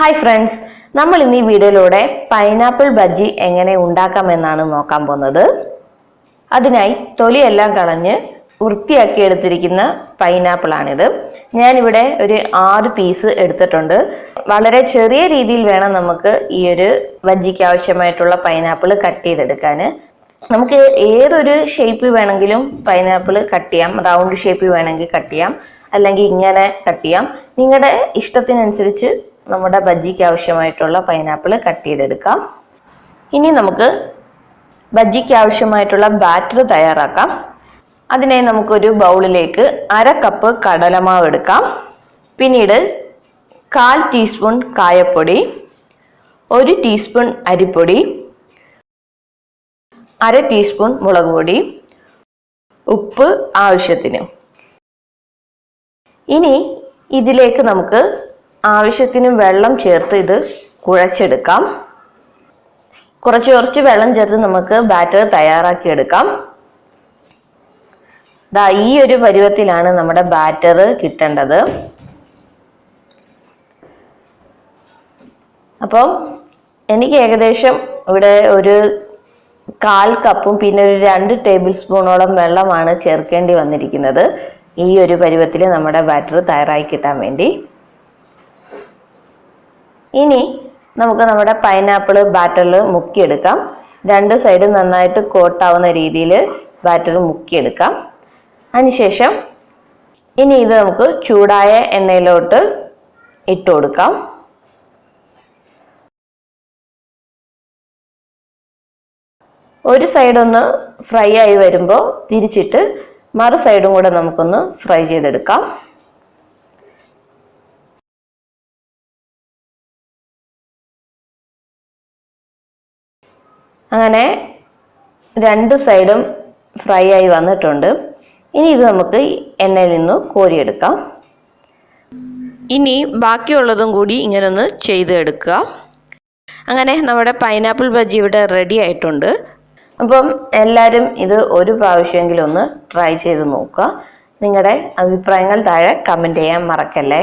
Hi friends നമ്മൾ ഇന്ന് ഈ വീഡിയോയിലൂടെ പൈനാപ്പിൾ ബജ്ജി എങ്ങനെ ഉണ്ടാക്കാമെന്നാണ് നോക്കാൻ പോകുന്നത്. അതിനായി തൊലിയെല്ലാം കളഞ്ഞ് വൃത്തിയാക്കി എടുത്തിരിക്കുന്ന പൈനാപ്പിൾ ആണിത്. ഞാനിവിടെ ഒരു ആറ് പീസ് എടുത്തിട്ടുണ്ട്. വളരെ ചെറിയ രീതിയിൽ വേണം നമുക്ക് ഈ ഒരു ബജ്ജിക്ക് ആവശ്യമായിട്ടുള്ള പൈനാപ്പിൾ കട്ട് ചെയ്തെടുക്കാൻ നമുക്ക് ഏതൊരു ഷേപ്പ് വേണമെങ്കിലും പൈനാപ്പിൾ കട്ട് ചെയ്യാം. റൗണ്ട് ഷേപ്പ് വേണമെങ്കിൽ കട്ട് ചെയ്യാം. അല്ലെങ്കിൽ ഇങ്ങനെ കട്ട് ചെയ്യാം. നിങ്ങളുടെ ഇഷ്ടത്തിനനുസരിച്ച് നമ്മുടെ ബജ്ജിക്ക് ആവശ്യമായിട്ടുള്ള പൈനാപ്പിൾ കട്ട് ചെയ്തെടുക്കാം. ഇനി നമുക്ക് ബജ്ജിക്ക് ആവശ്യമായിട്ടുള്ള ബാറ്റർ തയ്യാറാക്കാം. അതിനായി നമുക്കൊരു ബൗളിലേക്ക് അര കപ്പ് കടലമാവ് എടുക്കാം. പിന്നീട് കാൽ ടീസ്പൂൺ കായപ്പൊടി ഒരു ടീസ്പൂൺ അരിപ്പൊടി അര ടീസ്പൂൺ മുളക് പൊടി ഉപ്പ് ആവശ്യത്തിന്. ഇനി ഇതിലേക്ക് നമുക്ക് ആവശ്യത്തിന് വെള്ളം ചേർത്ത് ഇത് കുഴച്ചെടുക്കാം. കുറച്ച് കുറച്ച് വെള്ളം ചേർത്ത് നമുക്ക് ബാറ്റർ തയ്യാറാക്കി എടുക്കാം. ദാ ഈ ഒരു പരുവത്തിലാണ് നമ്മുടെ ബാറ്റർ കിട്ടേണ്ടത്. അപ്പം എനിക്ക് ഏകദേശം ഇവിടെ ഒരു കാൽ കപ്പും പിന്നെ ഒരു രണ്ട് ടേബിൾ സ്പൂണോളം വെള്ളമാണ് ചേർക്കേണ്ടി വന്നിരിക്കുന്നത് ഈ ഒരു പരുവത്തിൽ നമ്മുടെ ബാറ്റർ തയ്യാറായി കിട്ടാൻ വേണ്ടി. ഇനി നമുക്ക് നമ്മുടെ പൈനാപ്പിൾ ബാറ്ററിൽ മുക്കിയെടുക്കാം. രണ്ട് സൈഡും നന്നായിട്ട് കോട്ടാവുന്ന രീതിയിൽ ബാറ്റർ മുക്കിയെടുക്കാം. അതിനുശേഷം ഇനി ഇത് നമുക്ക് ചൂടായ എണ്ണയിലോട്ട് ഇട്ട് കൊടുക്കാം. ഒരു സൈഡൊന്ന് ഫ്രൈ ആയി വരുമ്പോൾ തിരിച്ചിട്ട് മറു സൈഡും കൂടെ നമുക്കൊന്ന് ഫ്രൈ ചെയ്തെടുക്കാം. അങ്ങനെ രണ്ട് സൈഡും ഫ്രൈ ആയി വന്നിട്ടുണ്ട്. ഇനി ഇത് നമുക്ക് എണ്ണയിൽ നിന്ന് കോരിയെടുക്കാം. ഇനി ബാക്കിയുള്ളതും കൂടി ഇങ്ങനെ ഒന്ന് ചെയ്തെടുക്കുക. അങ്ങനെ നമ്മുടെ പൈനാപ്പിൾ ബജ്ജി ഇവിടെ റെഡി ആയിട്ടുണ്ട്. അപ്പം എല്ലാവരും ഇത് ഒരു പ്രാവശ്യമെങ്കിലും ഒന്ന് ട്രൈ ചെയ്ത് നോക്കുക. നിങ്ങളുടെ അഭിപ്രായങ്ങൾ താഴെ കമന്റ് ചെയ്യാൻ മറക്കല്ലേ?